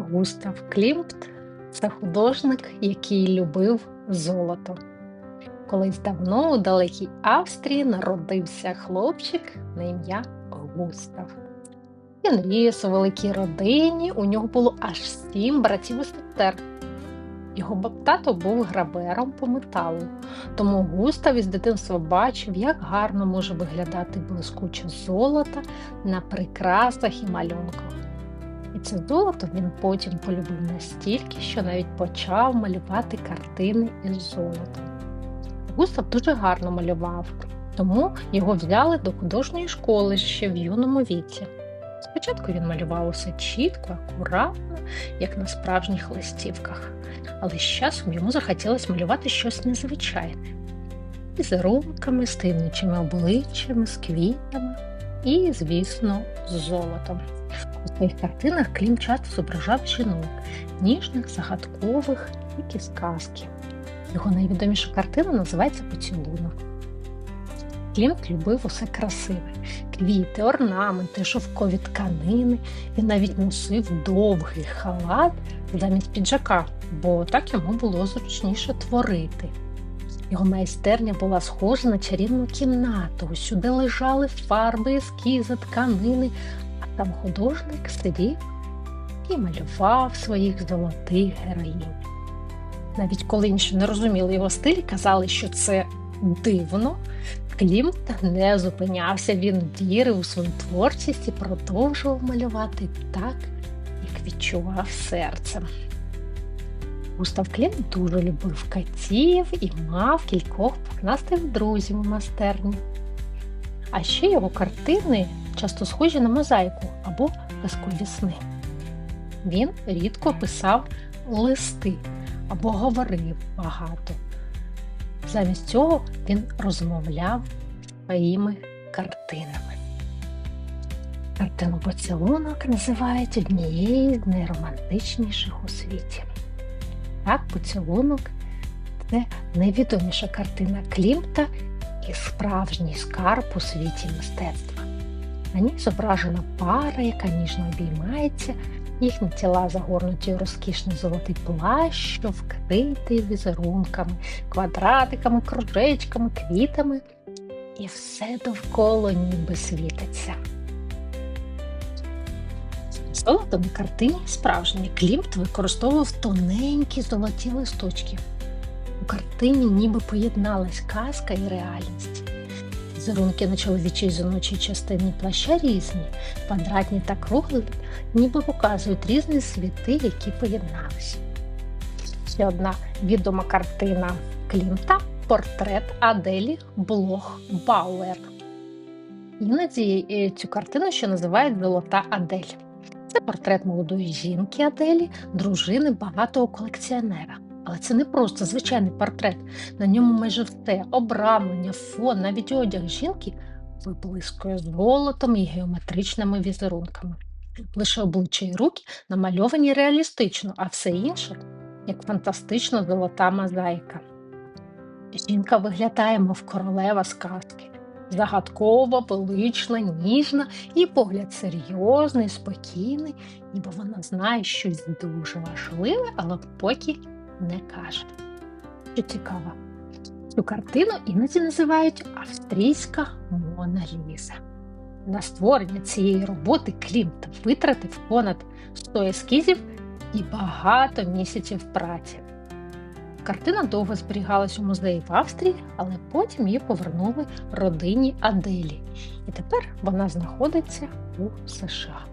Густав Клімт це художник, який любив золото. Колись давно у далекій Австрії народився хлопчик на ім'я Густав. Він ріс у великій родині, у нього було аж сім братів і сестер. Його тато був грабером по металу, тому Густав із дитинства бачив, як гарно може виглядати блискуче золото на прикрасах і малюнках. І це золото він потім полюбив настільки, що навіть почав малювати картини із золотом. Густав дуже гарно малював, тому його взяли до художньої школи ще в юному віці. Спочатку він малював усе чітко, акуратно, як на справжніх листівках, але з часом йому захотілося малювати щось незвичайне. Візерунками, з таємничими обличчями, з квітами і, звісно, з золотом. У своїх картинах Клім часто зображав жінок, ніжних, загадкових, як із казки. Його найвідоміша картина називається Поцілунок. Клімт любив усе красиве: квіти, орнаменти, шовкові тканини. Він навіть носив довгий халат замість піджака, бо так йому було зручніше творити. Його майстерня була схожа на чарівну кімнату. Усюди лежали фарби, ескізи, тканини, там художник сидів і малював своїх золотих героїнь. Навіть коли інші не розуміли його стиль, казали, що це дивно. Клімт не зупинявся, він вірив у свою творчість і продовжував малювати так, як відчував серцем. Густав Клімт дуже любив катів і мав кількох пухнастих друзів у майстерні. А ще його картини часто схожі на мозаїку або казкові сни. Він рідко писав листи або говорив багато. Замість цього він розмовляв своїми картинами. Картину поцілунок називають однією з найромантичніших у світі. Так, поцілунок це найвідоміша картина Клімта і справжній скарб у світі мистецтва. На ній зображена пара, яка ніжно обіймається, їхні тіла загорнуті у розкішний золотий плащ, що вкритий візерунками, квадратиками, кружечками, квітами, і все довкола ніби світиться. Золото на картині справжній Клімт використовував тоненькі золоті листочки. У картині ніби поєдналась казка і реальність. Візерунки на чоловічій і жіночій частині плаща різні, квадратні та круглі, ніби показують різні світи, які поєдналися. Ще одна відома картина Клімта портрет Аделі Блох Бауер. Іноді е, цю картину ще називають Золота Адель. Це портрет молодої жінки Аделі, дружини багатого колекціонера. Але це не просто звичайний портрет. На ньому майже все обрамлення, фон, навіть одяг жінки виблискує золотом і геометричними візерунками. Лише обличчя і руки намальовані реалістично, а все інше як фантастично золота мозаїка. Жінка виглядає, мов королева сказки. Загадкова, велична, ніжна і погляд серйозний, спокійний, ніби вона знає щось дуже важливе, але поки не каже. Що цікаво, цю картину іноді називають австрійська Мона Ліза. На створення цієї роботи Клімт витратив понад 100 ескізів і багато місяців праці. Картина довго зберігалась у музеї в Австрії, але потім її повернули родині Аделі. І тепер вона знаходиться у США.